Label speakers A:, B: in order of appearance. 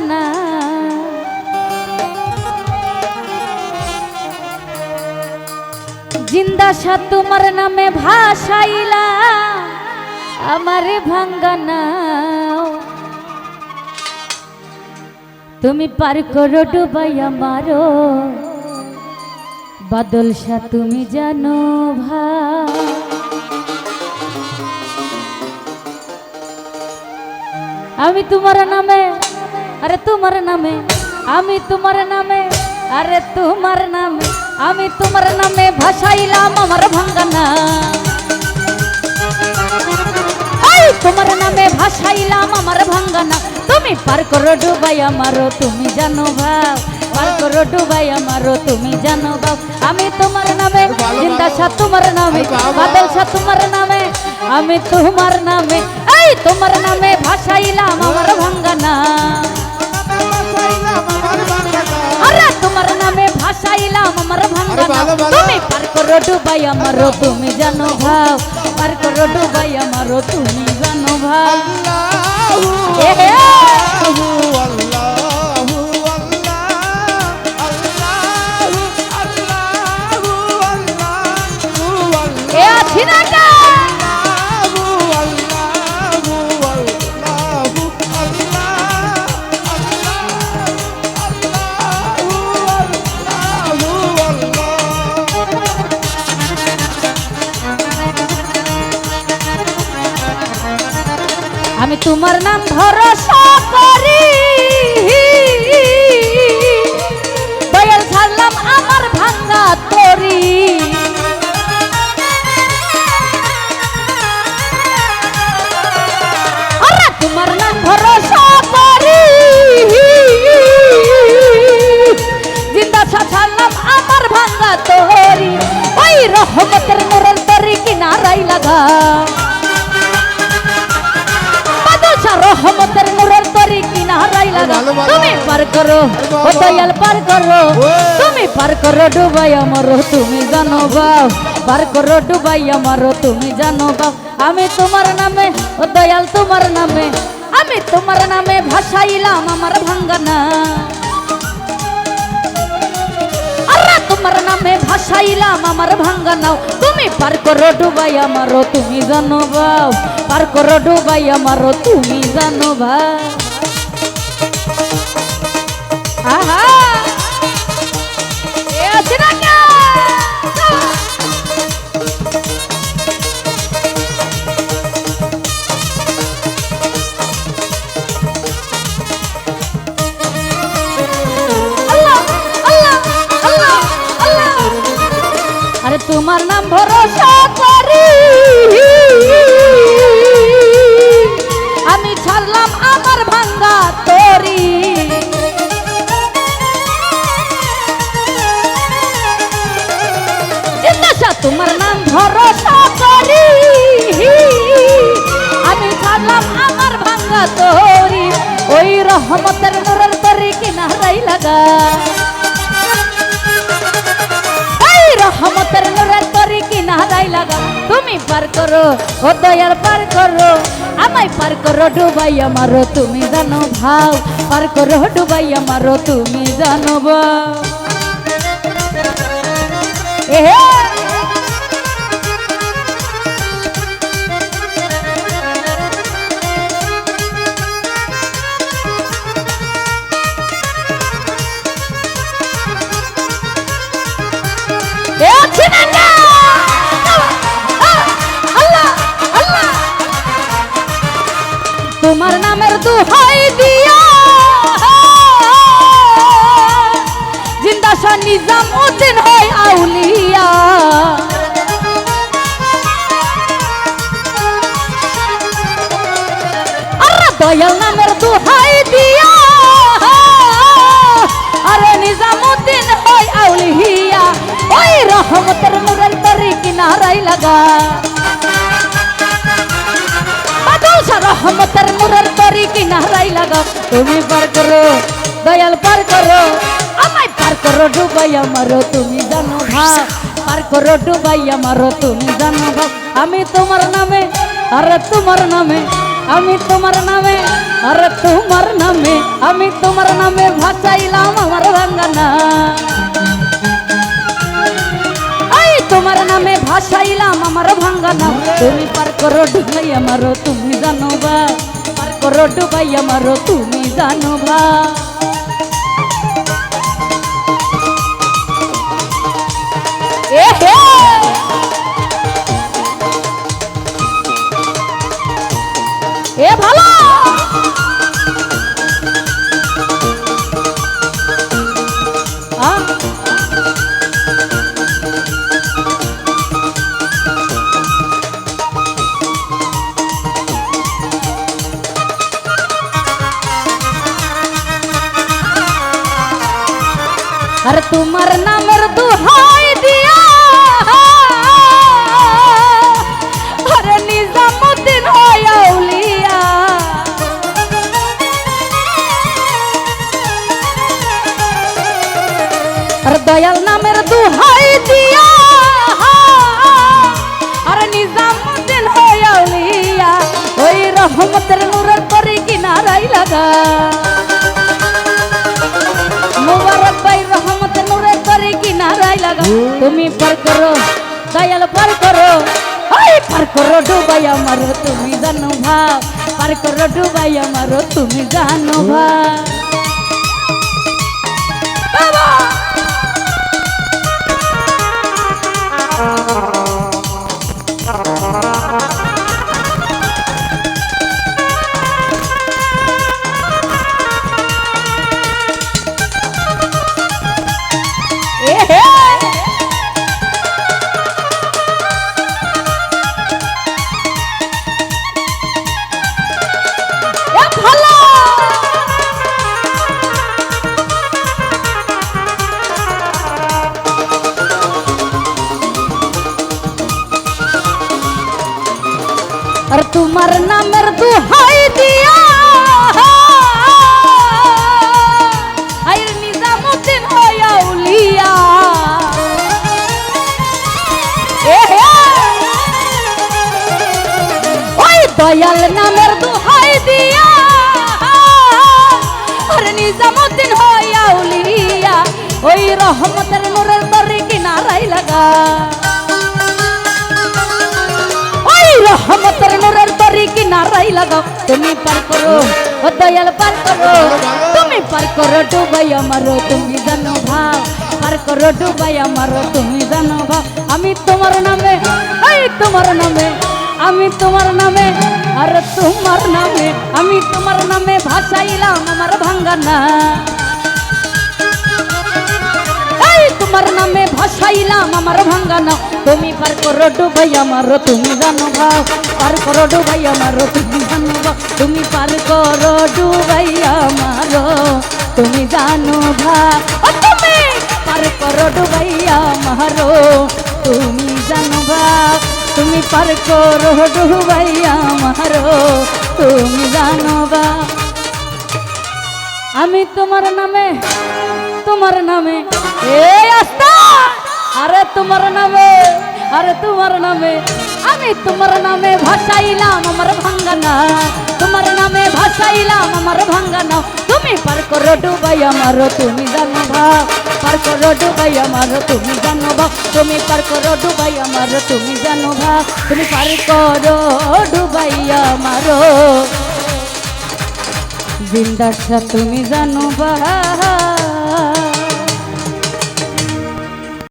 A: ভাঙ্গানা জিন্দা সা তোমার নামে ভাসাইলা, আমারে ভাঙ্গানা তুমি পার করো ডুবাই আমারো বাদল সা তুমি জানো ভা। আমি তোমার নামে আরে তোমার নামে আমি তোমার নামে আরে তোমার নামে আমি তোমার নামে ভাসাইলাম আমার ভাঙ্গানা তোমার নামে ভাসাইলাম আমার ভাঙ্গানা তুমি পার করো ডুবাই আমারও তুমি জানো ভাব পার করো ডুবাই আমারও তুমি জানো ভাব আমি তোমার নামে জিন্দা সা তোমার নামে বাদল সা তোমার নামে আমি তোমার নামে। এই তোমার নামে ভাসাইলাম আমার ভাঙ্গানা আরে তোমার নামে ভাসাইলাম আমার
B: ভালো।
A: তুমি পার করো ডুবাই আমারও তুমি জানো ভাব পার করো ডুবাই আমারও তুমি জানো হে। আমি তোমার নাম ভরসা করি। দয়াল ছাড়লাম আমার ভাঙ্গা তরি। লাগা। তুমি পার করো ও দয়াল পার করো? তুমি পার করো ডুবাই আমারও তুমি জানো বাও পার করো ডুবাই আমারও তুমি জানো বাও আমি তোমার নামে ও দয়াল তোমার নামে আমি তোমার নামে ভাসাইলাম আমার ভাঙ্গানা। তোমার নামে ভাসাইলাম আমার ভাঙ্গা নাও তুমি পার করো ডুবাই আমারও তুমি জানো বাও পার করো ডুবাই আমারও তুমি জানো ভাও তোমার নাম ভরসা করি। আমি ছাড়লাম আমার তোমার নাম ভরসা করি। আমি ছাড়লাম আমার ভাঙ্গা তরি, ওই রহমতের নুরের তরি কিনারাই লাগা। এই রহমতের নুরের তরি কিনারাই লাগা। তুমি পার করো, ও দয়াল পার করো, আমায় পার করো ডুবাই আমারও, তুমি জানো ভাও। পার করো ডুবাই আমারও, তুমি জানো ভাও। এ দুহাই দিয়া। জিন্দা শাহ নিজাম উদ্দিন হয় আউলিয়া। দয়াল নামের দুহাই দিয়া। আরে নিজামুদ্দিন হয় আউলিয়া। ওই রহমতের নুরের তরি কিনারাই লাগা। রহমতের নুরের তরি কিনারাই লাগা। তুমি পার করো, দয়াল পার করো, আমায় পার করো ডুবাই আমারও তুমি জানো ভাব পার করো ডুবাই আমারও তুমি জানো ভাব আমি তোমার নামে, আরে তোমার নামে, আমি তোমার নামে, আরে তোমার নামে, আমি তোমার নামে ভাসাইলাম আমার ভাঙ্গানা। তোমার নামে ভাসাইলাম আমার ভাঙ্গানা তুমি পার করো ডুবাই আমারও তুমি জানো বা? পার করো ডুবাই আমারও তুমি জানো বা? আর তোমার নামের দুহাই দিয়া। আরে নিজামুদ্দিন হয়াউলিয়া আর দয়াল নামের দুহাই দিয়া। আর নিজামুদ্দিন হয়াউলিয়া ওই রহমতের নূরের পরে কিনারাই লাগা। তুমি পার করো, দয়াল পার করো। ওই পার করো ডুবাই আমারো, তুমি জানো ভাব। পার করো ডুবাই আমারো, তুমি জানো ভাব। আর তোমার নামের দুহাই দিয়া নিজামুদ্দিন হইয়া দয়াল নামের দুহাই দিয়া, আর নিজামুদ্দিন হইয়া উলিয়া, ওই রহমতের কিনারাই লাগা। তরি কিনারাই লাগাও তুমি পার করো ও দয়াল পার করো তুমি পার করো ডুবাই আমারো তুমি জানো ভাব পার করো ডুবাই আমারো তুমি জানো ভাব আমি তোমার নামে এই তোমার নামে আমি তোমার নামে আর তোমার নামে আমি তোমার নামে ভাসাইলাম আমার ভাঙ্গানা তোমার নামে ভাসাইলাম আমার ভাঙ্গানা তুমি পার করো ডুবাই আমার, তুমি জানো ভাব পার করো ডুবাই আমার, তুমি জানো তুমি পার করো ডুবাই আমার, তুমি জানো ভাব ও তুমি পার করো ডুবাই আমার, তুমি জানো ভাব তুমি পার করো ডুবাই আমার, তুমি জানো ভাব আমি তোমার নামে তোমার নামে আরে তোমার নামে, আরে তোমার নামে, আমি তোমার নামে ভাসাইলাম আমার ভাঙ্গানা। তোমার নামে ভাসাইলাম আমার ভাঙ্গানা। তুমি পার করো ডুবাই আমার, তুমি জানো ভাব পার করো ডুবাই আমার, তুমি জানো ভাব তুমি পার করো ডুবাই আমার, তুমি জানো ভাব তুমি পার করো ডুবাই আমার। বিন্দাসা তুমি জানো বাহা